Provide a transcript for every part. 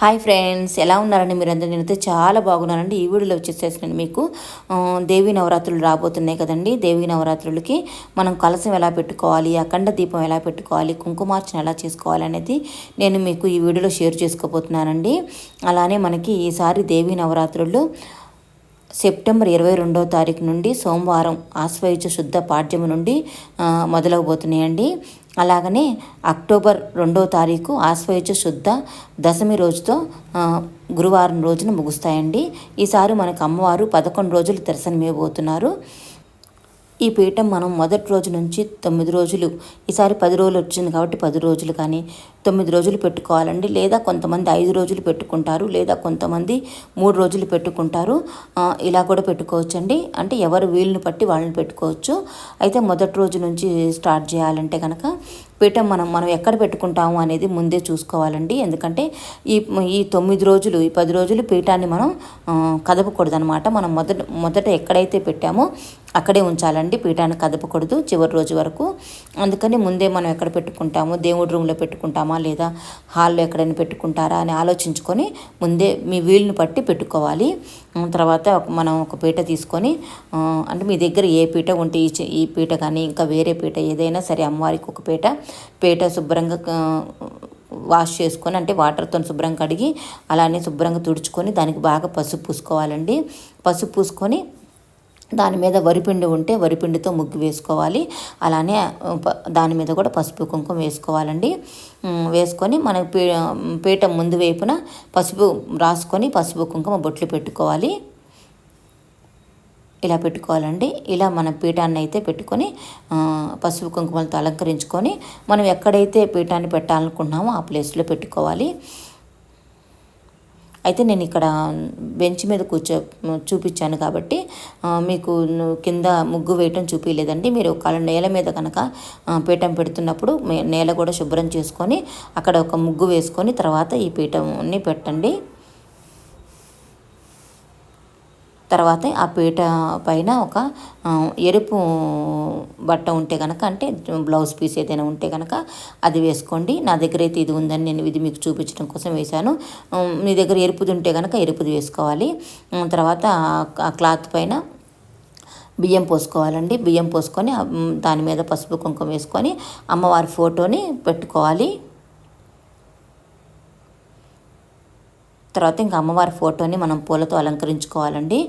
Hi friends ఎలా ఉన్నారండి మీరందరూ? నేనైతే చాలా బాగున్నానండి. ఈ వీడియోలో వచ్చేసేసి నేను మీకు దేవీ నవరాత్రులు రాబోతున్నాయి కదండి. దేవీ నవరాత్రులకి మనం కలసం ఎలా పెట్టుకోవాలి అఖండ దీపం ఎలా పెట్టుకోవాలి కుంకుమార్చన ఎలా చేసుకోవాలి అనేది నేను మీకు ఈ వీడియోలో షేర్ చేసుకోబోతున్నానండి. అలానే మనకి ఈసారి దేవీ నవరాత్రులు సెప్టెంబర్ ఇరవై రెండవ తారీఖు నుండి సోమవారం ఆశ్వయుజ శుద్ధ పాఠ్యము నుండి మొదలవబోతున్నాయండి. అలాగనే అక్టోబర్ రెండో తారీఖు ఆశ్వయుజ శుద్ధ దశమి రోజుతో గురువారం రోజున ముగుస్తాయండి. ఈసారి మనకు అమ్మవారు పదకొండు రోజులు దర్శనమివ్వబోతున్నారు. ఈ పీఠం మనం మొదటి రోజు నుంచి తొమ్మిది రోజులు. ఈసారి పది రోజులు వచ్చింది కాబట్టి పది రోజులు కానీ తొమ్మిది రోజులు పెట్టుకోవాలండి. లేదా కొంతమంది ఐదు రోజులు పెట్టుకుంటారు లేదా కొంతమంది మూడు రోజులు పెట్టుకుంటారు. ఇలా కూడా పెట్టుకోవచ్చండి. అంటే ఎవరు వీలుని బట్టి వాళ్ళని పెట్టుకోవచ్చు. అయితే మొదటి రోజు నుంచి స్టార్ట్ చేయాలంటే కనుక పీఠం మనం మనం ఎక్కడ పెట్టుకుంటాము అనేది ముందే చూసుకోవాలండి. ఎందుకంటే ఈ ఈ తొమ్మిది రోజులు ఈ పది రోజులు పీఠాన్ని మనం కదపకూడదనమాట మనం మొదట మొదట ఎక్కడైతే పెట్టామో అక్కడే ఉంచాలండి. పీఠాన్ని కదపకూడదు. చివరి రోజు వరకు అందుకని ముందే మనం ఎక్కడ పెట్టుకుంటామో? దేవుడి రూమ్లో పెట్టుకుంటామా? లేదా హాల్లో ఎక్కడైనా పెట్టుకుంటారా? అని ఆలోచించుకొని ముందే మీ వీలుని బట్టి పెట్టుకోవాలి. తర్వాత మనం ఒక పీట తీసుకొని అంటే మీ దగ్గర ఏ పీట ఉంటే ఈ ఈ పీట కానీ ఇంకా వేరే పీట ఏదైనా సరే అమ్మవారికి ఒక పీట పీట శుభ్రంగా వాష్ చేసుకొని అంటే వాటర్తో శుభ్రం కడిగి అలానే శుభ్రంగా తుడుచుకొని దానికి బాగా పసుపు పూసుకోవాలండి. పసుపు పూసుకొని దాని మీద వరిపిండి ఉంటే వరిపిండితో ముగ్గు వేసుకోవాలి. అలానే దాని మీద కూడా పసుపు కుంకుమ వేసుకోవాలండి. వేసుకొని మన పీ పీఠం ముందు వైపున పసుపు రాసుకొని పసుపు కుంకుమ బొట్లు పెట్టుకోవాలి. ఇలా పెట్టుకోవాలండి. ఇలా మన పీఠాన్ని అయితే పెట్టుకొని పసుపు కుంకుమలతో అలంకరించుకొని మనం ఎక్కడైతే పీఠాన్ని పెట్టాలనుకుంటున్నామో ఆ ప్లేస్లో పెట్టుకోవాలి. అయితే నేను ఇక్కడ బెంచ్ మీద కూర్చో చూపించాను కాబట్టి మీకు కింద ముగ్గు వేయటం చూపించలేదండి మీరు ఒకవేళ నేల మీద కనుక పీఠం పెడుతున్నప్పుడు నేల కూడా శుభ్రం చేసుకొని అక్కడ ఒక ముగ్గు వేసుకొని తర్వాత ఈ పీఠంని పెట్టండి. తర్వాత ఆ పీట పైన ఒక ఎరుపు బట్ట ఉంటే కనుక అంటే బ్లౌజ్ పీస్ ఏదైనా ఉంటే కనుక అది వేసుకోండి. నా దగ్గర అయితే ఇది ఉందని నేను ఇది మీకు చూపించడం కోసం వేశాను. మీ దగ్గర ఎరుపుది ఉంటే కనుక ఎరుపుది వేసుకోవాలి. తర్వాత ఆ క్లాత్ పైన బియ్యం పోసుకోవాలండి. బియ్యం పోసుకొని దాని మీద పసుపు కుంకుమ వేసుకొని అమ్మవారి ఫోటోని పెట్టుకోవాలి. తర్వాత ఇంకా అమ్మవారి ఫోటోని మనం పూలతో అలంకరించుకోవాలండి.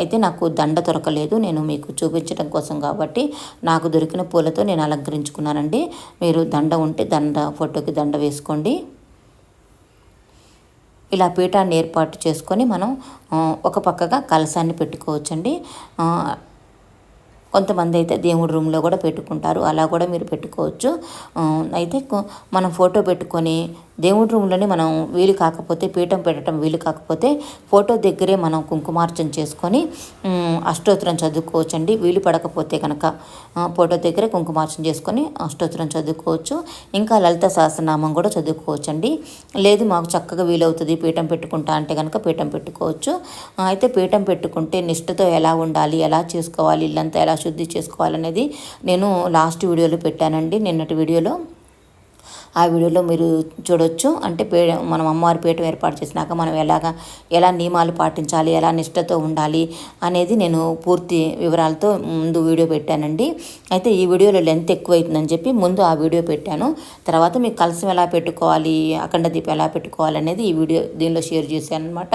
అయితే నాకు దండ దొరకలేదు. నేను మీకు చూపించడం కోసం కాబట్టి నాకు దొరికిన పూలతో నేను అలంకరించుకున్నానండి. మీరు దండ ఉంటే దండ ఫోటోకి దండ వేసుకోండి. ఇలా పీఠాన్ని ఏర్పాటు చేసుకొని మనం ఒక పక్కగా కలసాన్ని పెట్టుకోవచ్చండి. కొంతమంది అయితే దేవుడి రూమ్లో కూడా పెట్టుకుంటారు. అలా కూడా మీరు పెట్టుకోవచ్చు. అయితే మనం ఫోటో పెట్టుకొని దేవుడి రూమ్లోనే మనం వీలు కాకపోతే పీఠం పెట్టడం వీలు కాకపోతే ఫోటో దగ్గరే మనం కుంకుమార్చన చేసుకొని అష్టోత్తరం చదువుకోవచ్చండి. వీలు పడకపోతే కనుక ఫోటో దగ్గరే కుంకుమార్చన చేసుకొని అష్టోత్తరం చదువుకోవచ్చు. ఇంకా లలిత సహస్రనామం కూడా చదువుకోవచ్చండి. లేదు మాకు చక్కగా వీలవుతుంది పీఠం పెట్టుకుంటా అంటే కనుక పీఠం పెట్టుకోవచ్చు. అయితే పీఠం పెట్టుకుంటే నిష్ఠతో ఎలా ఉండాలి ఎలా చేసుకోవాలి ఇల్లంతా ఎలా శుద్ధి చేసుకోవాలనేది నేను లాస్ట్ వీడియోలో పెట్టానండి. నిన్నటి వీడియోలో ఆ వీడియోలో మీరు చూడొచ్చు. అంటే పే మనం అమ్మవారి పీఠం ఏర్పాటు చేసినాక మనం ఎలాగా ఎలా నియమాలు పాటించాలి ఎలా నిష్టతో ఉండాలి అనేది నేను పూర్తి వివరాలతో ముందు వీడియో పెట్టానండి. అయితే ఈ వీడియోలో లెంత్ ఎక్కువ అవుతుందని చెప్పి ముందు ఆ వీడియో పెట్టాను. తర్వాత మీకు కలసం ఎలా పెట్టుకోవాలి అఖండ దీపం ఎలా పెట్టుకోవాలి అనేది ఈ వీడియో దీనిలో షేర్ చేశాను అనమాట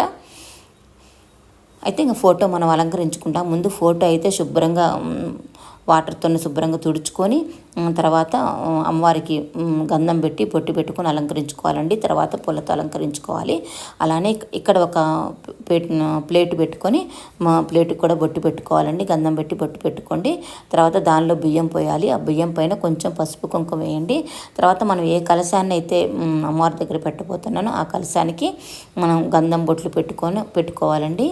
అయితే ఇంకా ఫోటో మనం అలంకరించుకుంటాం. ముందు ఫోటో అయితే శుభ్రంగా వాటర్తో శుభ్రంగా తుడుచుకొని తర్వాత అమ్మవారికి గంధం పెట్టి పొట్టి పెట్టుకొని అలంకరించుకోవాలండి. తర్వాత పూలతో అలంకరించుకోవాలి. అలానే ఇక్కడ ఒక ప్లేట్ పెట్టుకొని మా ప్లేట్కి కూడా బొట్టు పెట్టుకోవాలండి. గంధం పెట్టి బొట్టు పెట్టుకోండి. తర్వాత దానిలో బియ్యం పోయాలి. ఆ బియ్యం పైన కొంచెం పసుపు కుంకుమ వేయండి. తర్వాత మనం ఏ కలశాన్ని అయితే అమ్మవారి దగ్గర పెట్టబోతున్నానో ఆ కలశానికి మనం గంధం బొట్లు పెట్టుకొని పెట్టుకోవాలండి.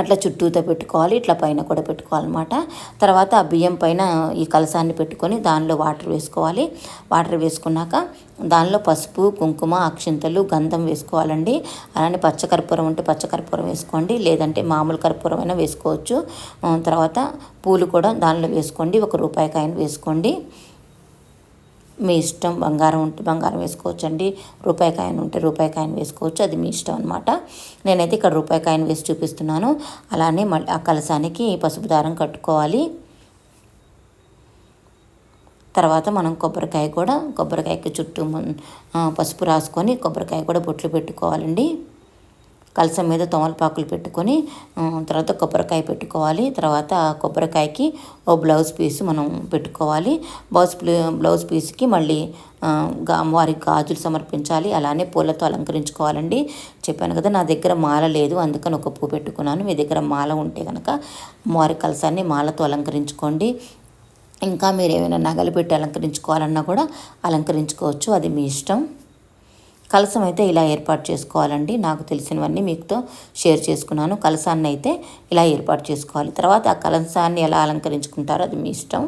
అట్లా చుట్టూతో పెట్టుకోవాలి ఇట్లా పైన కూడా పెట్టుకోవాలన్నమాట. తర్వాత ఆ బియ్యం పైన ఈ కలసాన్ని పెట్టుకొని దానిలో వాటర్ వేసుకోవాలి. వాటర్ వేసుకున్నాక దానిలో పసుపు కుంకుమ అక్షింతలు గంధం వేసుకోవాలండి. అలానే పచ్చకర్పూరం ఉంటే పచ్చకర్పూరం వేసుకోండి లేదంటే మామూలు కర్పూరం అయినా వేసుకోవచ్చు తర్వాత పూలు కూడా దానిలో వేసుకోండి ఒక రూపాయి కాయను వేసుకోండి. మీ ఇష్టం బంగారం ఉంటే బంగారం వేసుకోవచ్చు అండి రూపాయి కాయన్ ఉంటే రూపాయి కాయన్ వేసుకోవచ్చు. అది మీ ఇష్టం అనమాట నేనైతే ఇక్కడ రూపాయి కాయన్ వేసి చూపిస్తున్నాను. అలానే మళ్ళీ ఆ కలసానికి పసుపు దారం కట్టుకోవాలి. తర్వాత మనం కొబ్బరికాయ కూడా కొబ్బరికాయకి చుట్టూ పసుపు రాసుకొని కొబ్బరికాయ కూడా బొట్లు పెట్టుకోవాలండి. కలసం మీద తోమలపాకులు పెట్టుకొని తర్వాత కొబ్బరికాయ పెట్టుకోవాలి. తర్వాత కొబ్బరికాయకి ఓ బ్లౌజ్ పీస్ మనం పెట్టుకోవాలి. బ్లౌజ్ బ్లౌజ్ పీస్కి మళ్ళీ అమ్మవారికి గాజులు సమర్పించాలి. అలానే పూలతో అలంకరించుకోవాలండి. చెప్పాను కదా నా దగ్గర మాల లేదు అందుకని ఒక పువ్వు పెట్టుకున్నాను. మీ దగ్గర మాల ఉంటే కనుక అమ్మవారి కలసాన్ని మాలతో అలంకరించుకోండి. ఇంకా మీరు ఏమైనా నగలు పెట్టి అలంకరించుకోవాలన్నా కూడా అలంకరించుకోవచ్చు. అది మీ ఇష్టం. కలసం అయితే ఇలా ఏర్పాటు చేసుకోవాలండి. నాకు తెలిసినవన్నీ మీతో షేర్ చేసుకున్నాను. కలసాన్ని అయితే ఇలా ఏర్పాటు చేసుకోవాలి. తర్వాత ఆ కలసాన్ని ఎలా అలంకరించుకుంటారో అది మీ ఇష్టం.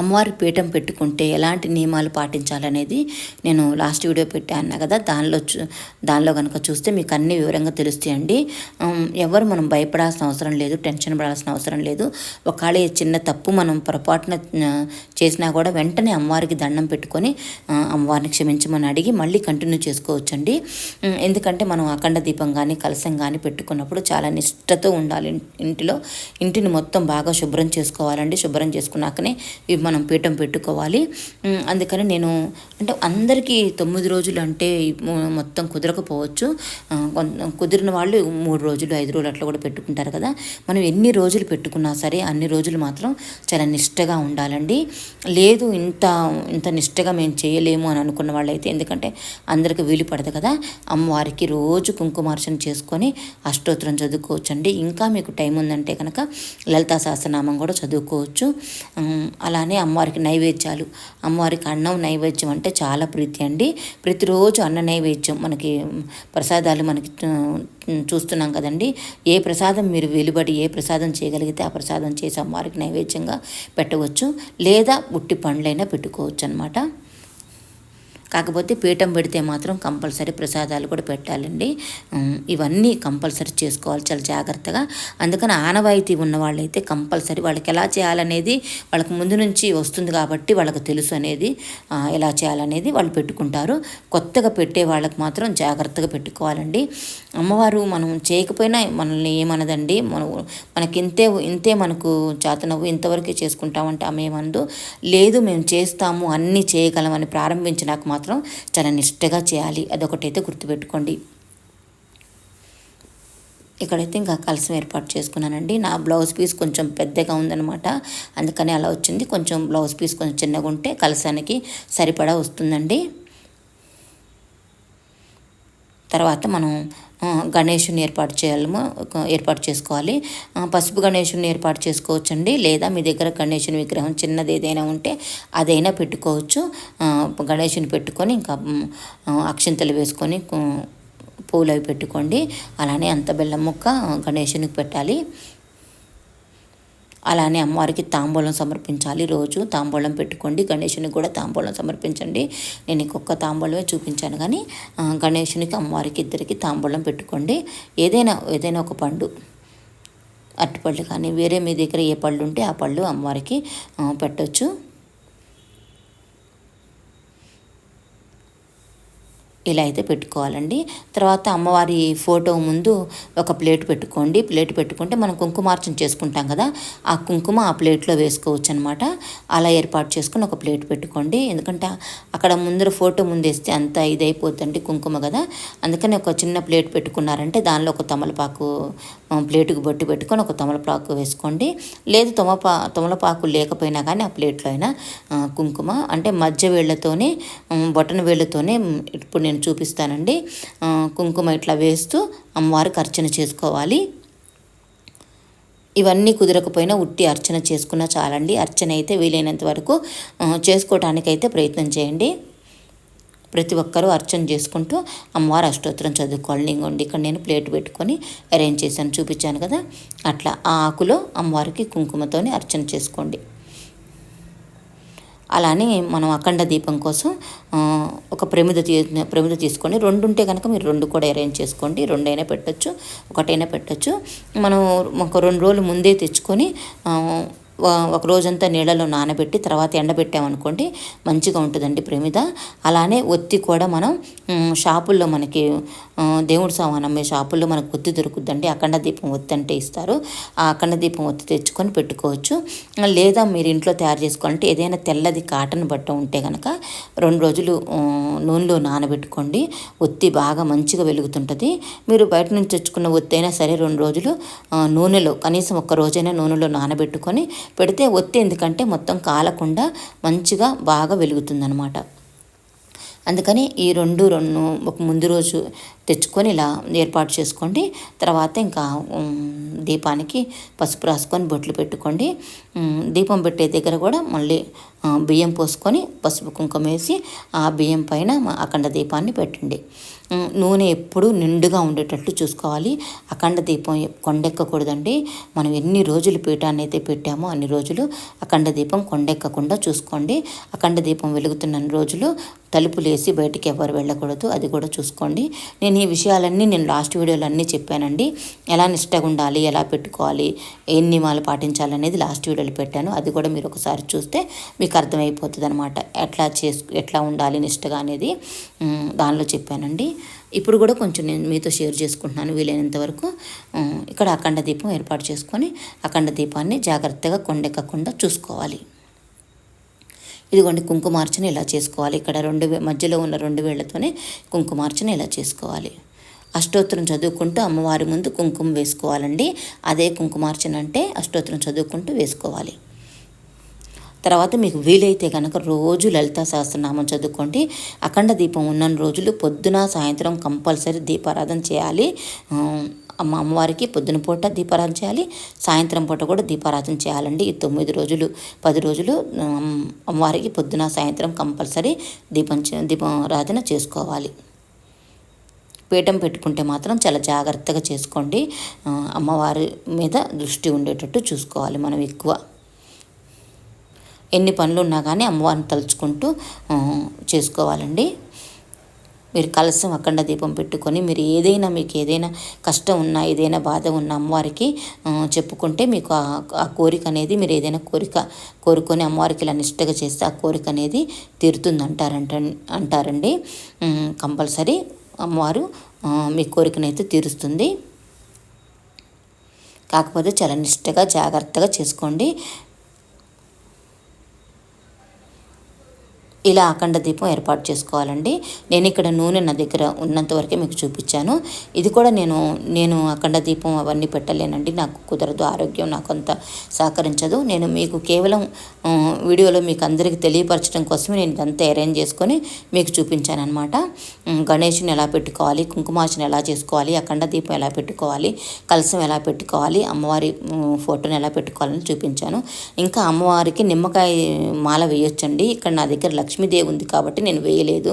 అమ్మవారి పీఠం పెట్టుకుంటే ఎలాంటి నియమాలు పాటించాలనేది నేను లాస్ట్ వీడియో పెట్టాను కదా. దానిలో దానిలో కనుక చూస్తే మీకు అన్ని వివరంగా తెలుస్తాయండి. ఎవరు మనం భయపడాల్సిన అవసరం లేదు టెన్షన్ పడాల్సిన అవసరం లేదు. ఒకవేళ చిన్న తప్పు మనం పొరపాటున చేసినా కూడా వెంటనే అమ్మవారికి దండం పెట్టుకొని అమ్మవారిని క్షమించమని అడిగి మళ్ళీ కంటిన్యూ చేసుకోవచ్చండి. ఎందుకంటే మనం అఖండ దీపం కానీ కలసం కానీ పెట్టుకున్నప్పుడు చాలా నిష్టతో ఉండాలి. ఇంటిలో ఇంటిని మొత్తం బాగా శుభ్రం చేసుకోవాలండి. శుభ్రం చేసుకున్నాకనే మనం పీఠం పెట్టుకోవాలి. అందుకని నేను అంటే అందరికీ తొమ్మిది రోజులు అంటే మొత్తం కుదరకపోవచ్చు. కుదిరిన వాళ్ళు మూడు రోజులు ఐదు రోజులు అట్లా కూడా పెట్టుకుంటారు కదా. మనం ఎన్ని రోజులు పెట్టుకున్నా సరే అన్ని రోజులు మాత్రం చాలా నిష్టగా ఉండాలండి. లేదు ఇంత ఇంత నిష్టగా మేము చేయలేము అని అనుకున్న వాళ్ళైతే ఎందుకంటే అందరికి వీలు పడదు కదా. అమ్మవారికి రోజు కుంకుమార్చన చేసుకొని అష్టోత్తరం చదువుకోవచ్చండి. ఇంకా మీకు టైం ఉందంటే కనుక లలితా సహస్రనామం కూడా చదువుకోవచ్చు. అలానే అమ్మవారికి నైవేద్యాలు. అమ్మవారికి అన్నం నైవేద్యం అంటే చాలా ప్రీతి అండి. ప్రతిరోజు అన్న నైవేద్యం మనకి ప్రసాదాలు మనకి చూస్తున్నాం కదండి. ఏ ప్రసాదం మీరు వెలుబడి ఏ ప్రసాదం చేయగలిగితే ఆ ప్రసాదం చేసి అమ్మవారికి నైవేద్యంగా పెట్టవచ్చు. లేదా ఉట్టి పండ్లైనా పెట్టుకోవచ్చు అనమాట కాకపోతే పీఠం పెడితే మాత్రం కంపల్సరీ ప్రసాదాలు కూడా పెట్టాలండి. ఇవన్నీ కంపల్సరీ చేసుకోవాలి చాలా జాగ్రత్తగా. అందుకని ఆనవాయితీ ఉన్న వాళ్ళైతే కంపల్సరీ వాళ్ళకి ఎలా చేయాలనేది వాళ్ళకి ముందు నుంచి వస్తుంది కాబట్టి వాళ్ళకి తెలుసు అనేది ఎలా చేయాలనేది వాళ్ళు పెట్టుకుంటారు. కొత్తగా పెట్టే వాళ్ళకి మాత్రం జాగ్రత్తగా పెట్టుకోవాలండి. అమ్మవారు మనం చేయకపోయినా మనల్ని ఏమనదండి. మనం మనకి ఇంతే ఇంతే మనకు చేతనవ్వు ఇంతవరకే చేసుకుంటామంటే ఆమె ఏమందు లేదు మేము చేస్తాము అన్నీ చేయగలమని ప్రారంభించినాక మాత్రం మాత్రం చాలా నిష్టగా చేయాలి. అదొకటైతే గుర్తుపెట్టుకోండి. ఇక్కడైతే ఇంకా కలసం ఏర్పాటు చేసుకున్నానండి. నా బ్లౌజ్ పీస్ కొంచెం పెద్దగా ఉందనమాట అందుకని అలా వచ్చింది. కొంచెం బ్లౌజ్ పీస్ కొంచెం చిన్నగా ఉంటే కలసానికి సరిపడా వస్తుందండి. తర్వాత మనం గణేషుని ఏర్పాటు చేయాలము ఏర్పాటు చేసుకోవాలి. పసుపు గణేషుని ఏర్పాటు చేసుకోవచ్చండి. లేదా మీ దగ్గర గణేషుని విగ్రహం చిన్నది ఏదైనా ఉంటే అదైనా పెట్టుకోవచ్చు. గణేషుని పెట్టుకొని ఇంకా అక్షింతలు వేసుకొని పూలు అవి పెట్టుకోండి. అలానే అంత బెల్లం ముక్క గణేషునికి పెట్టాలి. అలానే అమ్మవారికి తాంబూలం సమర్పించాలి. రోజు తాంబూలం పెట్టుకోండి. గణేషునికి కూడా తాంబూలం సమర్పించండి. నేను ఇంకొక తాంబూలమే చూపించాను కానీ గణేషునికి అమ్మవారికి ఇద్దరికి తాంబూలం పెట్టుకోండి. ఏదైనా ఏదైనా ఒక పండు అరటిపళ్ళు కానీ వేరే మీ దగ్గర ఏ పళ్ళు ఉంటే ఆ పళ్ళు అమ్మవారికి పెట్టవచ్చు ఇలా అయితే పెట్టుకోవాలండి. తర్వాత అమ్మవారి ఫోటో ముందు ఒక ప్లేట్ పెట్టుకోండి. ప్లేట్ పెట్టుకుంటే మనం కుంకుమార్చన చేసుకుంటాం కదా ఆ కుంకుమ ఆ ప్లేట్లో వేసుకోవచ్చు అనమాట అలా ఏర్పాటు చేసుకుని ఒక ప్లేట్ పెట్టుకోండి. ఎందుకంటే అక్కడ ముందర ఫోటో ముందేస్తే అంత ఇదైపోతుందండి కుంకుమ కదా. అందుకని ఒక చిన్న ప్లేట్ పెట్టుకున్నారంటే దానిలో ఒక తమలపాకు ప్లేటుకు బొట్టు పెట్టుకొని ఒక తమలపాకు వేసుకోండి. లేదు తమపా తమలపాకు లేకపోయినా కానీ ఆ ప్లేట్లో అయినా కుంకుమ అంటే మధ్య వేళ్ళతోనే బొటన వేళ్ళతోనే ఇప్పుడు నేను చూపిస్తానండి. కుంకుమ ఇట్లా వేస్తూ అమ్మవారికి అర్చన చేసుకోవాలి. ఇవన్నీ కుదరకపోయినా ఉట్టి అర్చన చేసుకున్నా చాలండి. అర్చన అయితే వీలైనంత వరకు చేసుకోవటానికైతే ప్రయత్నం చేయండి. ప్రతి ఒక్కరూ అర్చన చేసుకుంటూ అమ్మవారు అష్టోత్తరం చదువుకోవాలి. ఇంకోండి ఇక్కడ నేను ప్లేట్ పెట్టుకొని అరేంజ్ చేశాను చూపించాను కదా. అట్లా ఆ ఆకులో అమ్మవారికి కుంకుమతోని అర్చన చేసుకోండి. అలానే మనం అఖండ దీపం కోసం ఒక ప్రమిద తీ ప్రమిద తీసుకొని రెండు ఉంటే కనుక మీరు రెండు కూడా అరేంజ్ చేసుకోండి. రెండైనా పెట్టచ్చు ఒకటైనా పెట్టచ్చు. మనం ఒక రెండు రోజులు ముందే తెచ్చుకొని ఒక రోజంతా నీళ్ళలో నానబెట్టి తర్వాత ఎండబెట్టామనుకోండి మంచిగా ఉంటుందండి ప్రమిద. అలానే ఒత్తి కూడా మనం షాపుల్లో మనకి దేవుడు సామాన్ అమ్మే షాపుల్లో మనకు ఒత్తి దొరుకుద్దండి అఖండ దీపం ఒత్తి అంటే ఇస్తారు. ఆ అఖండ దీపం ఒత్తి తెచ్చుకొని పెట్టుకోవచ్చు. లేదా మీరు ఇంట్లో తయారు చేసుకోవాలంటే ఏదైనా తెల్లది కాటన్ బట్ట ఉంటే కనుక రెండు రోజులు నూనెలో నానబెట్టుకోండి. ఒత్తి బాగా మంచిగా వెలుగుతుంటుంది. మీరు బయట నుంచి తెచ్చుకున్న ఒత్తి అయినా సరే రెండు రోజులు నూనెలో కనీసం ఒక్క రోజైనా నూనెలో నానబెట్టుకొని పెడితే ఒత్తి ఎందుకంటే మొత్తం కాలకుండా మంచిగా బాగా వెలుగుతుందనమాట అందుకని ఈ రెండు రెండు ఒక ముందు రోజు తెచ్చుకొని ఇలా ఏర్పాటు చేసుకోండి. తర్వాత ఇంకా దీపానికి పసుపు రాసుకొని బొట్లు పెట్టుకోండి. దీపం పెట్టే దగ్గర కూడా మళ్ళీ బియ్యం పోసుకొని పసుపు కుంకుమ వేసి ఆ బియ్యం పైన అఖండ దీపాన్ని పెట్టండి. నూనె ఎప్పుడు నిండుగా ఉండేటట్లు చూసుకోవాలి. అఖండ దీపం కొండెక్కకూడదండి. మనం ఎన్ని రోజులు పీఠాన్ని అయితే పెట్టామో అన్ని రోజులు అఖండ దీపం కొండెక్కకుండా చూసుకోండి. అఖండ దీపం వెలుగుతున్న రోజులు తలుపులు వేసి బయటికి ఎవరు వెళ్ళకూడదు. అది కూడా చూసుకోండి. నేను ఈ విషయాలన్నీ నేను లాస్ట్ వీడియోలో అన్నీ చెప్పానండి. ఎలా నిష్టగా ఉండాలి ఎలా పెట్టుకోవాలి ఎన్ని నియమాలు పాటించాలనేది లాస్ట్ వీడియోలో పెట్టాను. అది కూడా మీరు ఒకసారి చూస్తే మీకు అర్థమైపోతుంది అనమాట ఎట్లా చేసు ఎట్లా ఉండాలి నిష్టగా అనేది దానిలో చెప్పానండి. ఇప్పుడు కూడా కొంచెం నేను మీతో షేర్ చేసుకుంటున్నాను వీలైనంత వరకు. ఇక్కడ అఖండ దీపం ఏర్పాటు చేసుకొని అఖండ దీపాన్ని జాగ్రత్తగా కొండెక్కకుండా చూసుకోవాలి. ఇదిగోండి కుంకుమార్చన ఇలా చేసుకోవాలి. ఇక్కడ రెండు మధ్యలో ఉన్న రెండు వేళ్ళతోనే కుంకుమార్చన ఇలా చేసుకోవాలి. అష్టోత్తరం చదువుకుంటూ అమ్మవారి ముందు కుంకుమ వేసుకోవాలండి. అదే కుంకుమార్చన అంటే అష్టోత్తరం చదువుకుంటూ వేసుకోవాలి. తర్వాత మీకు వీలైతే కనుక రోజు లలితా సహస్రనామం చదువుకోండి. అఖండ దీపం ఉన్న రోజులు పొద్దున సాయంత్రం కంపల్సరీ దీపారాధన చేయాలి. అమ్మ అమ్మవారికి పొద్దున పూట దీపారాధన చేయాలి సాయంత్రం పూట కూడా దీపారాధన చేయాలండి. ఈ తొమ్మిది రోజులు పది రోజులు అమ్మవారికి పొద్దున సాయంత్రం కంపల్సరీ దీపం దీపారాధన చేసుకోవాలి. పీఠం పెట్టుకుంటే మాత్రం చాలా జాగ్రత్తగా చేసుకోండి. అమ్మవారి మీద దృష్టి ఉండేటట్టు చూసుకోవాలి మనం ఎక్కువ. ఎన్ని పనులు ఉన్నా కానీ అమ్మవారిని తలుచుకుంటూ చేసుకోవాలండి. మీరు కలసం అఖండ దీపం పెట్టుకొని మీరు ఏదైనా మీకు ఏదైనా కష్టం ఉన్నా ఏదైనా బాధ ఉన్న అమ్మవారికి చెప్పుకుంటే మీకు ఆ కోరిక అనేది మీరు ఏదైనా కోరిక కోరుకొని అమ్మవారికి ఇలా నిష్టగా చేస్తే ఆ కోరిక అనేది తీరుతుంది అంటారంట అంటారండి కంపల్సరీ అమ్మవారు మీ కోరికనైతే తీరుస్తుంది. కాకపోతే చాలా నిష్టగా జాగ్రత్తగా చేసుకోండి. ఇలా అఖండ దీపం ఏర్పాటు చేసుకోవాలండి. నేను ఇక్కడ నూనె నా దగ్గర ఉన్నంత వరకే మీకు చూపించాను. ఇది కూడా నేను నేను అఖండ దీపం అవన్నీ పెట్టలేనండి. నాకు కుదరదు ఆరోగ్యం నాకు అంత సహకరించదు. నేను మీకు కేవలం వీడియోలో మీకు అందరికీ తెలియపరచడం కోసమే నేను ఇదంతా అరేంజ్ చేసుకొని మీకు చూపించాను అనమాట గణేషుని ఎలా పెట్టుకోవాలి కుంకుమార్చన ఎలా చేసుకోవాలి అఖండ దీపం ఎలా పెట్టుకోవాలి కలసం ఎలా పెట్టుకోవాలి అమ్మవారి ఫోటోని ఎలా పెట్టుకోవాలని చూపించాను. ఇంకా అమ్మవారికి నిమ్మకాయ మాల వేయొచ్చండి. ఇక్కడ నా దగ్గర లక్ష్మీదేవి ఉంది కాబట్టి నేను వేయలేదు.